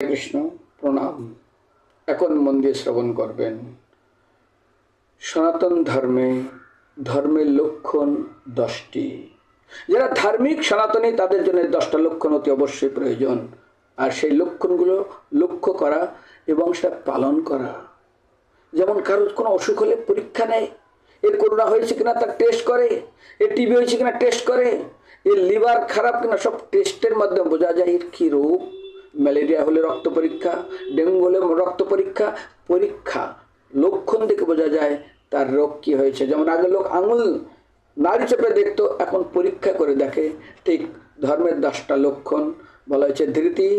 কৃষ্ণ, প্রণাম। এখন মন দিয়ে শ্রবণ করবেন। সনাতন ধর্মে ধর্মের লক্ষণ দশটি। যারা ধার্মিক, সনাতনী, তাদের জন্য দশটা লক্ষণ অতি অবশ্যই প্রয়োজন। আর সেই লক্ষণগুলো লক্ষ্য করা এবং সেটা পালন করা। যেমন কারোর কোনো অসুখ হলে পরীক্ষা নেয়, এর করোনা হয়েছে কিনা তার টেস্ট করে, এর টিবি হয়েছে কিনা টেস্ট করে, এর লিভার খারাপ কিনা সব টেস্টের মাধ্যমে বোঝা যায় এর কী রোগ। ম্যালেরিয়া হলে রক্ত পরীক্ষা, ডেঙ্গু হলে রক্ত পরীক্ষা পরীক্ষা। লক্ষণ দেখে বোঝা যায় তার রোগ কী হয়েছে। যেমন আগে লোক আঙুল, নাড়ি চেপে দেখতো, এখন পরীক্ষা করে দেখে। ঠিক ধর্মের দশটা লক্ষণ বলা হয়েছে। ধৃতি,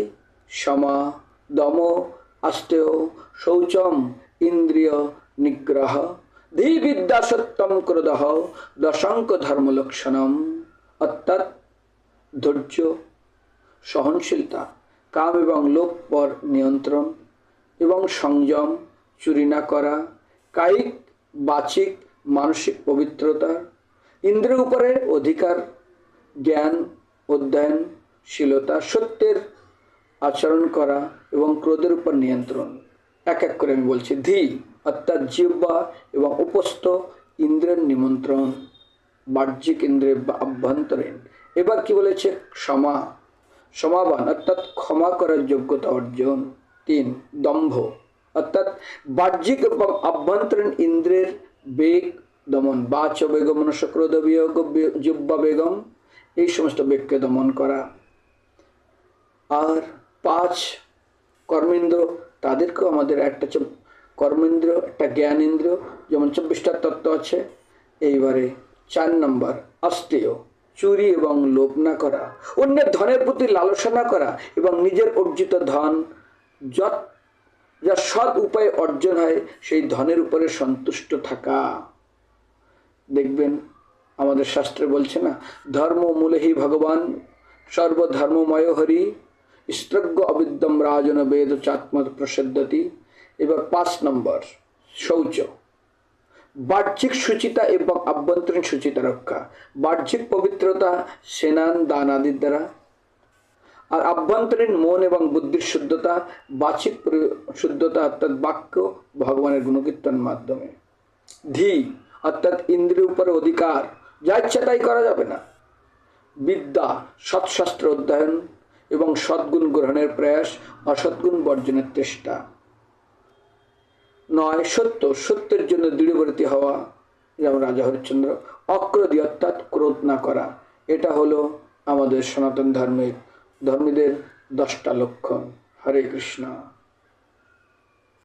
সমা, দম, আস্তেয়, শৌচম, ইন্দ্রিয়, নিগ্রহ ধী বিদ্যা সত্যম দশঙ্ক ধর্মলক্ষণম অর্থাৎ ধৈর্য, সহনশীলতা। কাম এবং লোভ পর নিয়ন্ত্রণ এবং সংযম চুরি না করা, কায়িক, বাচিক, মানসিক পবিত্রতা ইন্দ্রের উপরে অধিকার, জ্ঞান অধ্যয়নশীলতা সত্যের আচরণ করা এবং ক্রোধের উপর নিয়ন্ত্রণ। এক এক করে আমি বলছি, ধি, অর্থাৎ জিহ্বা এবং উপস্থ ইন্দ্রের নিমন্ত্রণ, বাহ্যিক ইন্দ্রের বা আভ্যন্তরীণ। এবার কি বলেছে? ক্ষমা। সমাবান অর্থাৎ ক্ষমা করার যোগ্যতা অর্জন। তিন, দম্ভ, অর্থাৎ বাহ্যিক এবং আভ্যন্তরীণ ইন্দ্রের বেগ, দমন বাচ বেগম মনস্ক্রোধ বিয়োগ জুব্বা বেগম, এই সমস্ত বেগকে দমন করা। আর পাঁচ, কর্মেন্দ্র, তাদেরকেও আমাদের একটা কর্মেন্দ্র, একটা জ্ঞান ইন্দ্র যেমন চব্বিশটা তত্ত্ব আছে। এইবারে চার নম্বর আস্তেয় চুরি এবং লোভ না করা, অন্যের ধনের প্রতি লালসা করা এবং নিজের অর্জিত ধন যত, যা সৎ উপায়ে অর্জন হয়, সেই ধনের উপরে সন্তুষ্ট থাকা। দেখবেন, আমাদের শাস্ত্রে বলছে না, ধর্ম মূলেহি ভগবান, সর্বধর্মময় হরি স্ত্রজ্ঞ অবিদ্যম রাজন বেদ চাত্ম প্রসিদ্ধতি। এবার পাঁচ নম্বর, শৌচ। বাহ্যিক সুচিতা এবং আভ্যন্তরীণ সুচিতা রক্ষা। বাহ্যিক পবিত্রতা সেনান দান আদির দ্বারা। আর আভ্যন্তরীণ মন এবং বুদ্ধির শুদ্ধতা বাচিক শুদ্ধতা অর্থাৎ বাক্য, ভগবানের গুণকীর্তন মাধ্যমে। ধি, অর্থাৎ ইন্দ্রিয় উপরে অধিকার, যা ইচ্ছা তাই করা যাবে না। বিদ্যা, সৎশাস্ত্র অধ্যয়ন এবং সদ্গুণ গ্রহণের প্রয়াস, অসৎগুণ বর্জনের চেষ্টা। নয়, সত্য। সত্যের জন্য দৃঢ়বর্তী হওয়া, যেমন রাজা হরিশ্চন্দ্র, অক্রোধী অর্থাৎ ক্রোধ না করা। এটা হলো আমাদের সনাতন ধর্মের, ধর্মীদের দশটা লক্ষণ। হরে কৃষ্ণ।